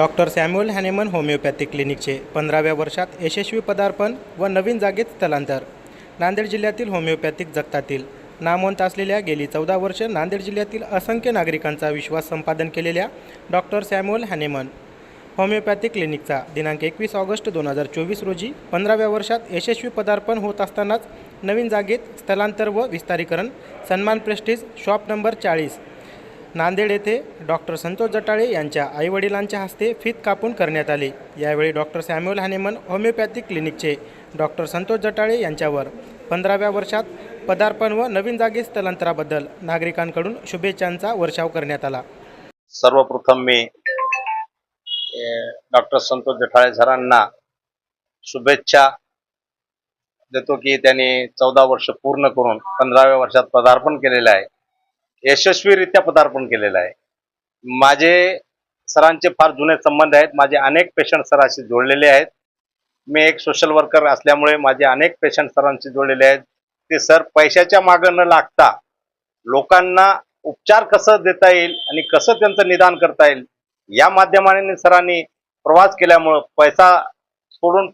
Doctor Samuel Hahnemann homeopathy क्लिनिकचे पंधराव्या वर्षात यशस्वी पदार्पण व नवीन जागेत स्थलांतर. नांदेड जिल्ह्यातील होमिओपॅथिक जगतातील नामवंत असलेल्या गेली चौदा वर्ष नांदेड जिल्ह्यातील असंख्य नागरिकांचा विश्वास संपादन केलेल्या डॉक्टर सॅम्युअल हॅनेमन. होमिओपॅथिक क्लिनिकचा दिनांक एकवीस ऑगस्ट दोन हजार चोवीस रोजी पंधराव्या वर्षात यशस्वी पदार्पण होत असतानाच नवीन जागेत स्थलांतर व विस्तारीकरण. सन्मान प्रेस्टीज शॉप नंबर चाळीस नांदेड येथे डॉक्टर संतोष जटाळे यांच्या आईवडिलांच्या हस्ते फीत कापून करण्यात आली. यावेळी डॉक्टर सॅम्युअल हॅनेमन होमिओपॅथिक क्लिनिकचे डॉक्टर संतोष जटाळे यांच्यावर पंधराव्या वर्षात पदार्पण व नवीन जागी स्थलांतराबद्दल नागरिकांकडून शुभेच्छांचा वर्षाव करण्यात आला. सर्वप्रथम मी डॉक्टर संतोष जठाळे सरांना शुभेच्छा देतो की त्यांनी चौदा वर्ष पूर्ण करून पंधराव्या वर्षात पदार्पण केलेलं आहे. यशस्वीरित्या पदार्पण केलेलं आहे. माझे सरांचे फार जुने संबंध आहेत. माझे अनेक पेशंट सरांशी जोडलेले आहेत. मी एक सोशल वर्कर असल्यामुळे माझे अनेक पेशंट सरांशी जोडलेले आहेत. ते सर पैशाच्या मागं न लागता लोकांना उपचार कसं देता येईल आणि कसं त्यांचं निदान करता येईल या माध्यमाने सरांनी प्रवास केल्यामुळं पैसा सोडून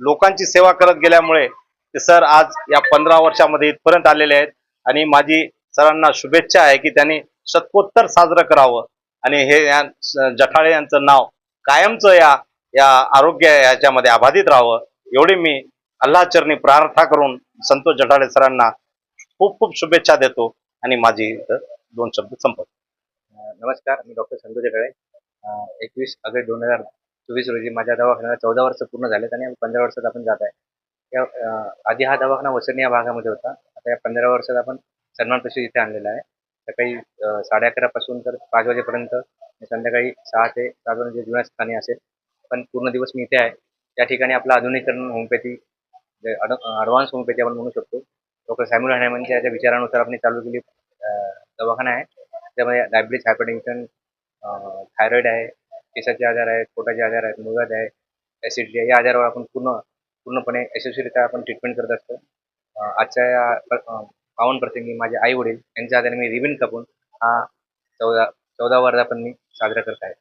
लोकांची सेवा करत गेल्यामुळे ते सर आज या पंधरा वर्षामध्ये इथपर्यंत आलेले आहेत. आणि माझी सरांना शुभेच्छा आहे की त्यांनी शतकोत्तर साजरं करावं. आणि हे या जठाळे यांचं नाव कायमचं या या आरोग्य याच्यामध्ये अबाधित राहावं. एवढी मी अल्लाचरणी प्रार्थना करून संतोष जठाळे सरांना खूप खूप शुभेच्छा देतो. आणि माझी इथं दोन शब्द संपत नमस्कार मी डॉक्टर संतोष जठाळे. एकवीस ऑगस्ट दोन हजार चोवीस रोजी माझ्या दवाखान्याला चौदा वर्ष पूर्ण झालेत आणि पंधरा वर्षात आपण जात आहे. या आधी हा दवाखाना वसरणी या भागामध्ये होता. आता या पंधरा वर्षात आपण सन्मान प्रशिक्षण इथे आणलेला आहे. सकाळी साडे अकरापासून तर पाच वाजेपर्यंत संध्याकाळी सहा ते सात वाजे जुन्या स्थानी असेल. पण पूर्ण दिवस मी इथे आहे. त्या ठिकाणी आपलं आधुनिकरण होमिओपॅथी ॲडव्हान्स होमिओपॅथी आपण म्हणू शकतो. डॉक्टर सॅम्युल हॅनेमनच्या याच्या विचारानुसार आपण चालू केली. दवाखाना आहे. त्यामध्ये डायबिटीज हायपरटेन्शन थायरॉईड आहे. केसाचे आजार आहेत पोटाचे आजार आहेत मुळव्याध आहे ॲसिडिटी आहे. या आजारावर आपण पूर्ण पूर्णपणे यशस्वीरित्या आपण ट्रीटमेंट करत असतो. आजच्या या प्र- प्रसंगी माझे आई वडील यांच्या हाताने मी रिबिन कापून हा चौदा चौदा वर्धापन मी साजरा करत आहे.